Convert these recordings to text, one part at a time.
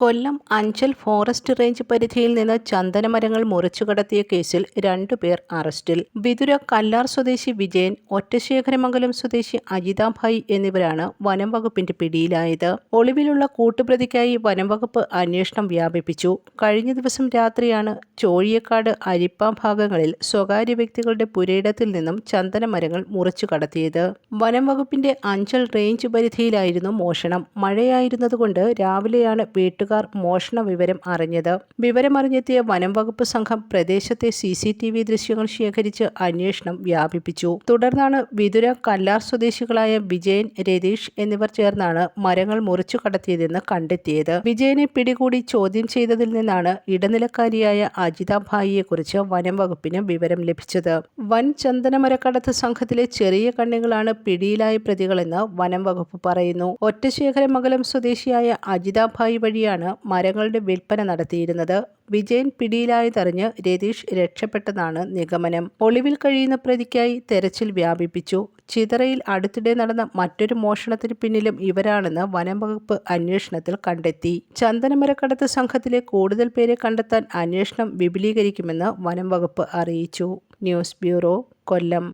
Kollam Anchal forest range പരിധിയിൽ നിന്ന് ചന്ദനമരങ്ങൾ മുറിച്ചു കടത്തിയ കേസിൽ രണ്ടുപേർ അറസ്റ്റിൽ. വിതുര കല്ലാർ സ്വദേശി വിജയൻ ഒറ്റശേഖരമംഗലം സ്വദേശി അജിതാഭായ് എന്നിവരാണ് വനം വകുപ്പിന്റെ പിടിയിലായത്. ഒളിവിലുള്ള കൂട്ടുപ്രതിക്കായി വനം വകുപ്പ് അന്വേഷണം വ്യാപിപ്പിച്ചു. കഴിഞ്ഞ ദിവസം രാത്രിയാണ് ചോഴിയക്കാട് അരിപ്പ ഭാഗങ്ങളിൽ സ്വകാര്യ വ്യക്തികളുടെ പുരയിടത്തിൽ നിന്നും ചന്ദനമരങ്ങൾ മുറിച്ചു കടത്തിയത് വനം വകുപ്പിന്റെ അഞ്ചൽ റേഞ്ച് പരിധിയിലായിരുന്നു മോഷണം. മഴയായിരുന്നതുകൊണ്ട് രാവിലെയാണ് വീട്ടുകാർ മോഷണ വിവരം അറിഞ്ഞത്. വിവരമറിഞ്ഞെത്തിയ വനം വകുപ്പ് സംഘം പ്രദേശത്തെ സി സി ടി വി ദൃശ്യങ്ങൾ ശേഖരിച്ച് അന്വേഷണം വ്യാപിപ്പിച്ചു. തുടർന്നാണ് വിതുര കല്ലാർ സ്വദേശികളായ വിജയൻ രതീഷ് എന്നിവർ ചേർന്നാണ് മരങ്ങൾ മുറിച്ചു കടത്തിയതെന്ന് കണ്ടെത്തിയത്. വിജയനെ പിടികൂടി ചോദ്യം ചെയ്തതിൽ നിന്നാണ് ഇടനിലക്കാരിയായ അജിത ഭായിയെക്കുറിച്ച് വനം വകുപ്പിന് വിവരം ലഭിച്ചത്. വൻ ചന്ദനമരക്കടത്ത് സംഘത്തിലെ ചെറിയ കണ്ണികളാണ് പിടിയിലായ പ്രതികളെന്ന് വനം വകുപ്പ് പറയുന്നു. ഒറ്റശേഖരമംഗലം സ്വദേശിയായ അജിത ഭായി വഴിയാണ് മരങ്ങളുടെ വിൽപ്പന നടത്തിയിരുന്നത്. വിജയൻ പിടിയിലായതറിഞ്ഞ് രതീഷ് രക്ഷപ്പെട്ടതാണ് നിഗമനം. ഒളിവിൽ കഴിയുന്ന പ്രതിക്കായി തെരച്ചിൽ വ്യാപിപ്പിച്ചു. ചിതറയിൽ അടുത്തിടെ നടന്ന മറ്റൊരു മോഷണത്തിന് പിന്നിലും ഇവരാണെന്ന് വനം വകുപ്പ് അന്വേഷണത്തിൽ കണ്ടെത്തി. ചന്ദനമരക്കടത്ത് സംഘത്തിലെ കൂടുതൽ പേരെ കണ്ടെത്താൻ അന്വേഷണം വിപുലീകരിക്കുമെന്ന് വനം വകുപ്പ് അറിയിച്ചു. News bureau Kollam.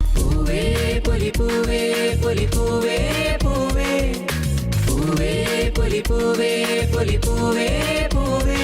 பூவே பொலி பூவே பூவே.